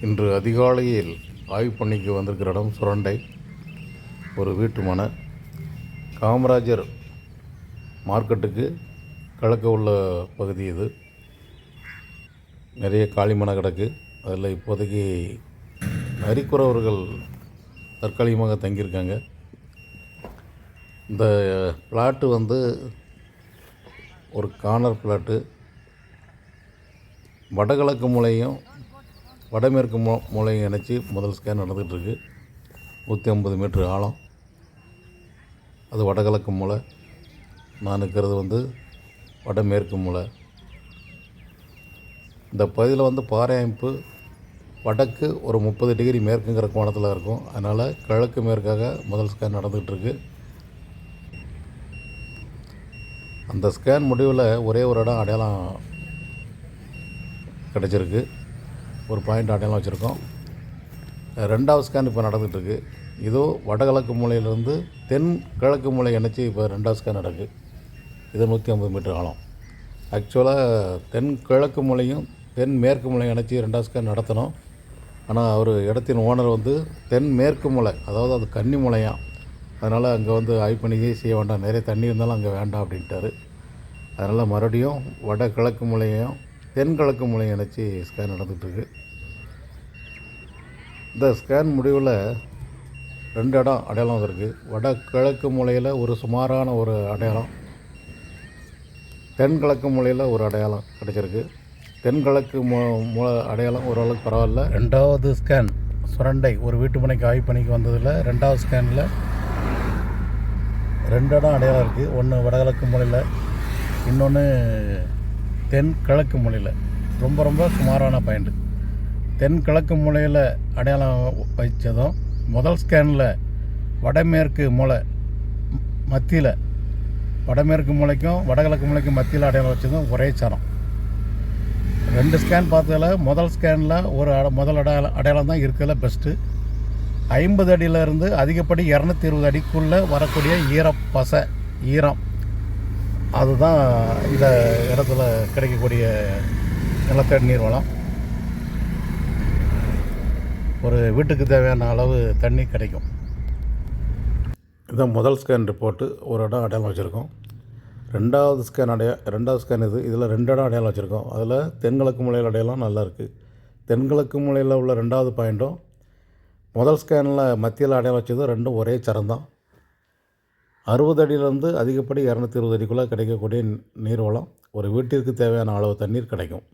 இன்று அதிகாலையில் ஆய்வு பணிக்கு வந்திருக்கிற இடம் சுரண்டை. ஒரு வீட்டு மனை. காமராஜர் மார்க்கெட்டுக்கு கிழக்க உள்ள பகுதி இது. நிறைய காளிமனை கிடக்கு. அதில் இப்போதைக்கு நரிக்குறவர்கள் தற்காலிகமாக தங்கியிருக்காங்க. இந்த பிளாட்டு வந்து ஒரு கார்னர் பிளாட்டு. வடகிழக்கு மூலையும் வடமேற்கு மூ மூலையை இணைச்சி முதல் ஸ்கேன் நடந்துகிட்ருக்கு நூற்றி ஐம்பது மீட்ரு ஆழம். அது வடகிழக்கு மூலை. நான் இருக்கிறது வந்து வடமேற்கு மூலை. இந்த பகுதியில் வந்து பாறை அமைப்பு வடக்கு ஒரு முப்பது டிகிரி மேற்குங்கிற கோணத்தில் இருக்கும். அதனால் கிழக்கு மேற்காக முதல் ஸ்கேன் நடந்துகிட்ருக்கு அந்த ஸ்கேன் முடிவில் ஒரே ஒரு இடம் அடையாளம் கிடச்சிருக்கு. ஒரு பாயிண்ட் அடையாளம் வச்சுருக்கோம். ரெண்டாவது ஸ்கேன் இப்போ நடந்துகிட்ருக்கு இதோ வடகிழக்கு மூலையிலேருந்து தென் கிழக்கு மூலை இணைச்சி இப்போ ரெண்டாவது ஸ்கேன் நடக்குது இது நூற்றி ஐம்பது மீட்டர் ஆழம். ஆக்சுவலாக தென் கிழக்கு மூலையும் தென் மேற்கு மூலையும் இணைச்சி ரெண்டாவது ஸ்கேன் நடத்தணும். ஆனால் அவர் இடத்தின் ஓனர் வந்து தென் மேற்கு மூலை அதாவது அது கன்னி மூலையாம் அதனால் அங்கே வந்து ஆய்வு பண்ணி செய்ய வேண்டாம். நிறைய தண்ணி இருந்தாலும் அங்கே வேண்டாம் அப்படின்ட்டாரு. அதனால் மறுபடியும் வட கிழக்கு மூலையும் தென்கிழக்கு மூலையை இணைச்சி ஸ்கேன் நடந்துகிட்ருக்கு. இந்த ஸ்கேன் முடிவில் ரெண்டு இடம் அடையாளம் இருக்குது வடகிழக்கு மூலையில் ஒரு சுமாரான ஒரு அடையாளம். தென்கிழக்கு மூலையில் ஒரு அடையாளம் கிடச்சிருக்கு. தென்கிழக்கு மூ மூல அடையாளம் ஓரளவுக்கு பரவாயில்ல. ரெண்டாவது ஸ்கேன் சுரண்டை ஒரு வீட்டு மனைக்கு ஆய்வு பணிக்கு வந்ததில் ரெண்டாவது ஸ்கேனில் ரெண்டு இடம் அடையாளம் இருக்குது ஒன்று வடகிழக்கு மூலையில் இன்னொன்று தென் கிழக்கு மூலையில். ரொம்ப ரொம்ப சுமாரான பாயிண்ட் தென் கிழக்கு மூலையில் அடையாளம் வைச்சதும் முதல் ஸ்கேனில் வடமேற்கு மூலை மத்தியில் வடமேற்கு மூலைக்கும் வடகிழக்கு மூலைக்கும் மத்தியில் அடையாளம் வச்சதும் ஒரே சரம். ரெண்டு ஸ்கேன் பார்த்ததில் முதல் ஸ்கேனில் ஒரு அட முதல் அடையாளம் அடையாளம் தான் இருக்கிறதுல பெஸ்ட்டு ஐம்பது அடியிலேருந்து அதிகப்படி இரநூத்தி இருபது அடிக்குள்ளே வரக்கூடிய ஈரப்பசை ஈரம். அதுதான் இந்த இடத்துல கிடைக்கக்கூடிய நிலத்தடி நீர் வளம். ஒரு வீட்டுக்கு தேவையான அளவு தண்ணி கிடைக்கும். இதுதான் முதல் ஸ்கேன் ரிப்போர்ட்டு ஒரு இடம் அடையாளம் வச்சுருக்கோம். ரெண்டாவது ஸ்கேன் அடைய ரெண்டாவது ஸ்கேன் இது இதில் ரெண்டு இடம் அடையாளம் வச்சுருக்கோம். அதில் தென்கிழக்கு மூலையில் அடையாளம் நல்லா இருக்குது தென்கிழக்கு மூலையில் உள்ள ரெண்டாவது பாயிண்ட்டும் முதல் ஸ்கேனில் மத்தியில் அடையாளம் வச்சதும் ரெண்டும் ஒரே சரம் தான் அறுபது அடியிலேருந்து அதிகப்படி இரநூத்தி இருபது அடிக்குள்ளே கிடைக்கக்கூடிய நீர் வளம் ஒரு வீட்டிற்கு தேவையான அளவு தண்ணீர் கிடைக்கும்.